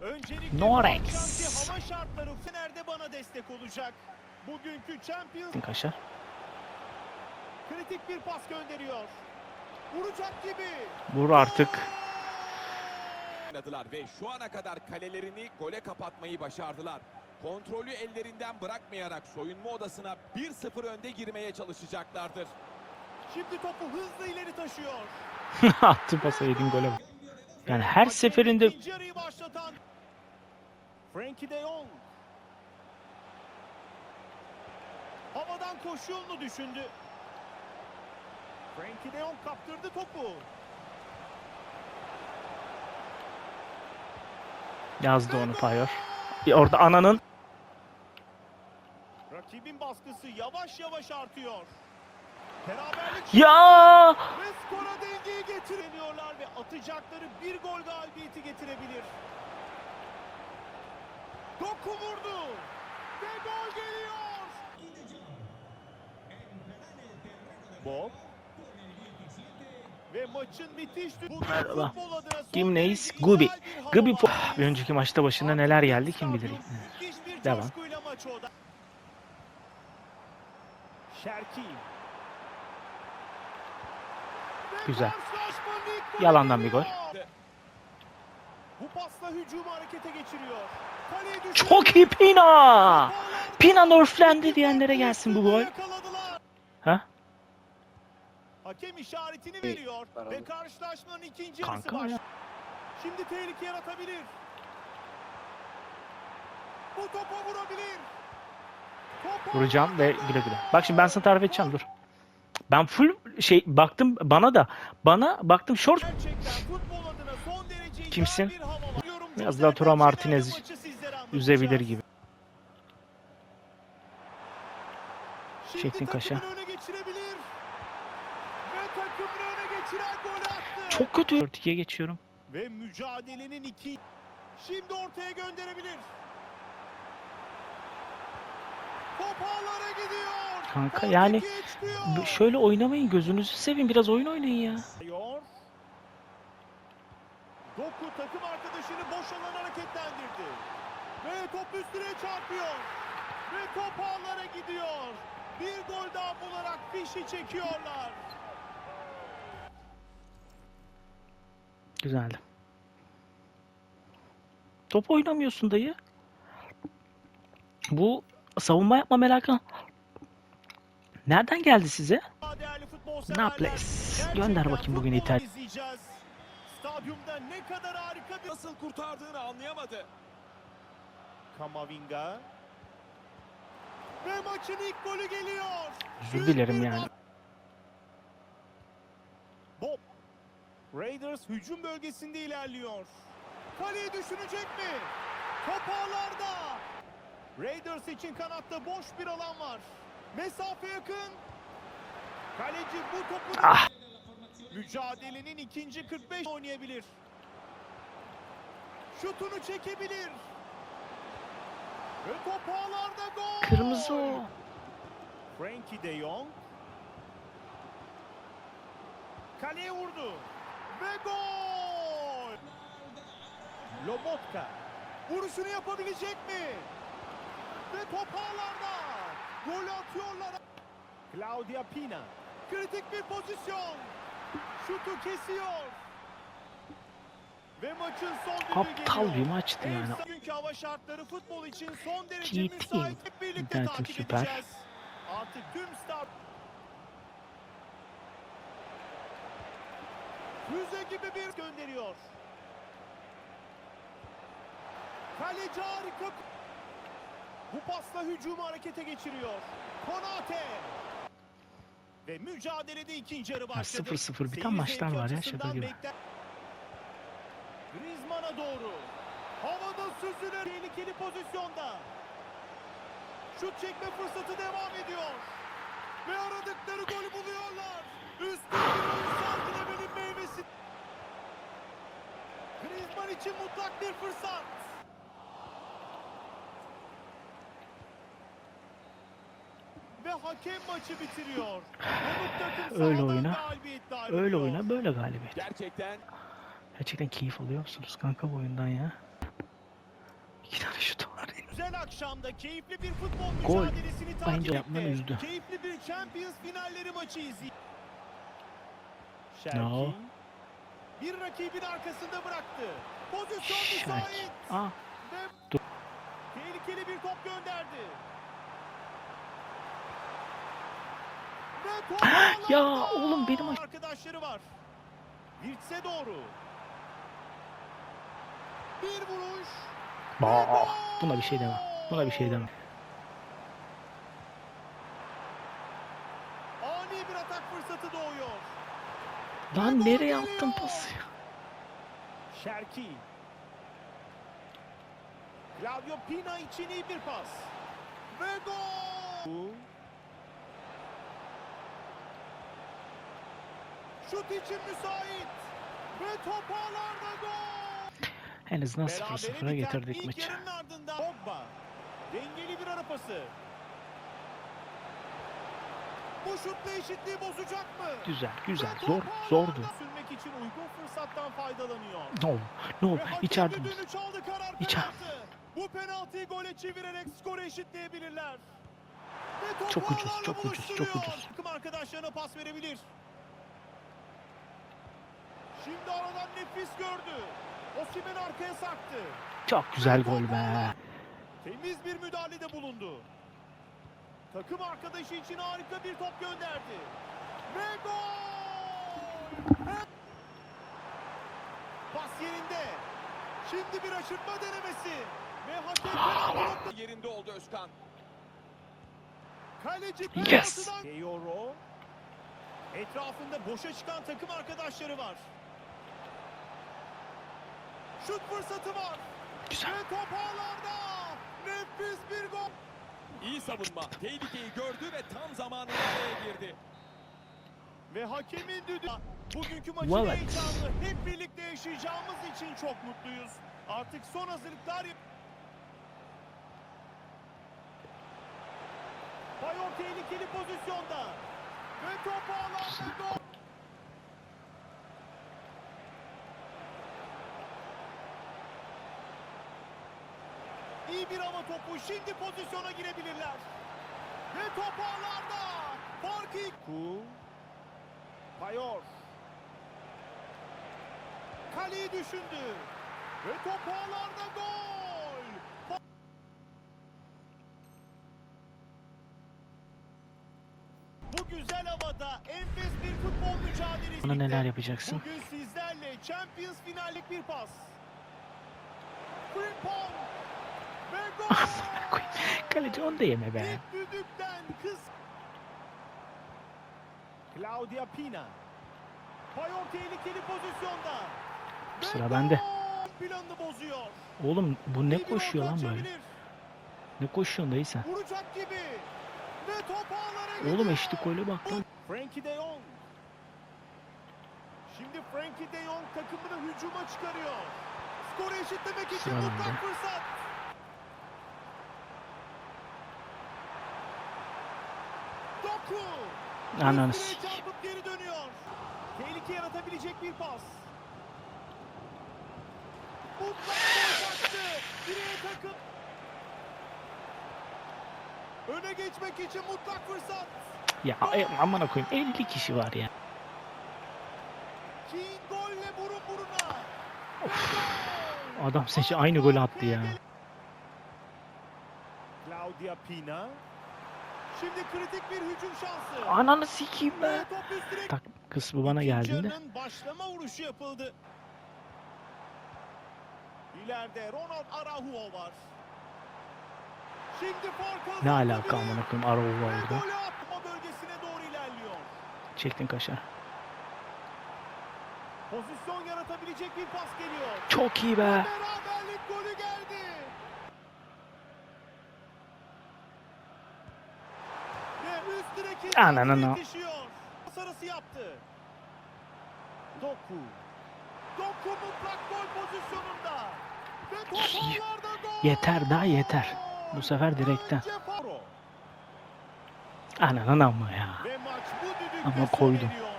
Öncelikle Norex. hava şartları Fener'de bana destek olacak. Bugünkü Champions Kaşar. kritik bir pas gönderiyor. Vuracak gibi. Vur artık. oynadılar ve şu ana kadar kalelerini gole kapatmayı başardılar. Kontrolü ellerinden bırakmayarak soyunma odasına 1-0 önde girmeye çalışacaklardır. Şimdi topu hızlı ileri taşıyor. Attı pasa yedin gole. Yani her seferinde Frankie de Jong. Havadan koşu yolunu düşündü. Frankie de Jong kaptırdı topu. yazdı onu Payor. Orada ananın Rakibin baskısı yavaş yavaş artıyor. Beraberlik ya ve skora dengeyi getiremiyorlar ve atacakları bir gol galibiyeti getirebilir. Doku vurdu ve gol geliyor. Bob ve maçın bitiş Merhaba. futbol adına son Kim neyiz? derece Gubi. Gubi bir önceki maçta başına neler geldi kim bilir. Devam. Şerki. Güzel. Yalandan bir gol. Bu pasla hücumu harekete geçiriyor. Çok iyi Pina. Pina nerflendi diyenlere gelsin bu gol. Ha? Hakem işaretini veriyor ve karşılaşmanın ikinci yarısı başlıyor. Şimdi tehlike yaratabilir. Bu topa vurabilir. Topa Vuracağım ve güle güle. Bak şimdi ben sana tarif edeceğim dur. Ben full şey baktım bana da bana baktım short Gerçekten futbol Kimsin? Biraz daha Tura Martinez üzebilir gibi. Şeklin kaşa. Çok kötü. 4-2'ye geçiyorum. Ve mücadelenin iki. Şimdi ortaya gönderebilir. Kanka yani Şöyle oynamayın gözünüzü seveyim biraz oyun oynayın ya. Doku takım arkadaşını boş alan hareketlendirdi. Ve top üstüne çarpıyor. Ve top ağlara gidiyor. Bir gol daha bularak fişi çekiyorlar. Güzeldi. Top oynamıyorsun dayı. Bu savunma yapma merakı. Nereden geldi size? Gerçekten Gönder bakayım bugün İtalya. Stadyumda ne kadar harika bir... Nasıl kurtardığını anlayamadı. Kamavinga. Ve maçın ilk golü geliyor. Özür dilerim yani. Bob. Raiders hücum bölgesinde ilerliyor. Kaleye düşünecek mi? Top ağlarda. Raiders için kanatta boş bir alan var. Mesafe yakın. Kaleci bu topu Ah. Mücadelenin ikinci 45 oynayabilir. Şutunu çekebilir. Ve top ağlarda gol. Kırmızı o. Frankie de Jong. Kaleye vurdu. Ve gol! Lobotka. Vuruşunu yapabilecek mi? Ve top ağlarda. Golü atıyorlar. Claudia Pina. Kritik bir pozisyon. Şutu kesiyor. Ve maçın son düdüğü Aptal geliyor. bir maçtı yani. Efsane Bugünkü hava şartları futbol için son derece müsait. Hep birlikte İnternetim takip süper. edeceğiz. Artık tüm start Füze gibi bir gönderiyor. Kaleci harika. Bu pasla hücumu harekete geçiriyor. Konate. Ve mücadelede ikinci yarı başladı. 0-0 biten maçlar var ya, şaka gibi. Griezmann'a doğru. Havada süzülen tehlikeli pozisyonda. Şut çekme fırsatı devam ediyor. Ve aradıkları golü buluyorlar. Üstün bir oyun sergilemenin meyvesi. Griezmann için mutlak bir fırsat. Ve hakem maçı bitiriyor. Öyle oyna. Öyle oyna böyle galibiyet. Gerçekten Gerçekten keyif alıyor musunuz kanka bu oyundan ya? tane şutu var. Güzel akşamda keyifli bir futbol Gol. mücadelesini takip Bence yapmanı üzdü. Keyifli bir Champions finalleri maçı izleyin. No. Şerki. Bir rakibin arkasında bıraktı. Pozisyon müsait. Aa, Ve Dur. tehlikeli bir top gönderdi. Ve top Ya oğlum benim aş- arkadaşları var. Virts'e doğru. Bir vuruş. Bah, buna bir şey demem. Buna bir şey demem. Ani bir atak fırsatı doğuyor. Lan nereye attın pası? ya? Şerki. Claudio Pina için iyi bir pas. Ve gol! Şut için müsait. Ve top ağlarda gol! En azından Berabere 0-0'a biten getirdik ilk maçı. yarının ardından Pogba. Dengeli bir ara pası. Bu şutla eşitliği bozacak mı? Güzel, güzel. Ve Zor, zordu. Sürmek için uygun fırsattan faydalanıyor. No, no, içeride düdüğünü çaldı karar İçer- penaltı. Bu penaltıyı gole çevirerek skoru eşitleyebilirler. Çok ucuz, çok ucuz, çok ucuz. Takım arkadaşlarına pas verebilir. Şimdi aradan nefis gördü. Osimhen arkaya saktı. Çok güzel gol be. Temiz bir müdahalede bulundu. Takım arkadaşı için harika bir top gönderdi. Ve gol! Pas yerinde. Şimdi bir aşırtma denemesi. Ve hakem penaltı Yerinde oldu Özkan. Kaleci Yes. penaltıdan. Etrafında boşa çıkan takım arkadaşları var. Şut fırsatı var. Güzel. Ve top ağlarda. Nefis bir gol. İyi savunma. Tehlikeyi gördü ve tam zamanında araya girdi. Ve hakemin düdüğü. Bugünkü maçın Wallace. heyecanı hep birlikte yaşayacağımız için çok mutluyuz. Artık son hazırlıklar yap- Bayor tehlikeli pozisyonda. Ve top ağlarda gol. İyi bir hava topu. Şimdi pozisyona girebilirler. Ve top ağlarda. Farkı Ku. Payor. Kaleyi düşündü. Ve top ağlarda gol. Bu güzel havada enfes bir futbol mücadelesi. Bana neler yapacaksın? Bugün sizlerle Champions finallik bir pas. Frimpong. Ve gol. Amına koyayım. Kaleci onu da yeme be. Claudia Pina. Payor tehlikeli pozisyonda. Sıra bende. Planını bozuyor. Oğlum bu ne koşuyor lan böyle? Ne koşuyorsun dayı sen? Vuracak gibi. Ve top ağlara. Oğlum eşitlik gole bak lan. Frankie de Jong. Şimdi Frankie de Jong takımını hücuma çıkarıyor. Skoru eşitlemek için mutlak fırsat. Doku. Ananı Üst direğe sikeyim. çarpıp geri dönüyor. Tehlike yaratabilecek bir pas. Takıp. Öne geçmek için mutlak fırsat. Ya e, amına koyayım 50 kişi var ya. Keane golle burun buruna. Adam seçi aynı golü attı ya. Claudia Pina. Şimdi kritik bir hücum şansı. Ananı sikeyim Ve be. top üst direk. Tak kısmı bana geldiğinde başlama vuruşu yapıldı. İleride Ronald Araujo var. Şimdi fark ne alaka amına koyayım Araujo orada. bölgesine doğru ilerliyor. Çektin kaşar. Pozisyon yaratabilecek bir pas geliyor. Çok iyi be. Beraberlik golü geldi. Ananı yetişiyor. Sarısı yaptı. Doku. Doku mutlak gol pozisyonunda. Ve gol. yeter daha yeter. Bu sefer direkten. Önce Faro. Ananın amma ya. Ama koydum. eriyor.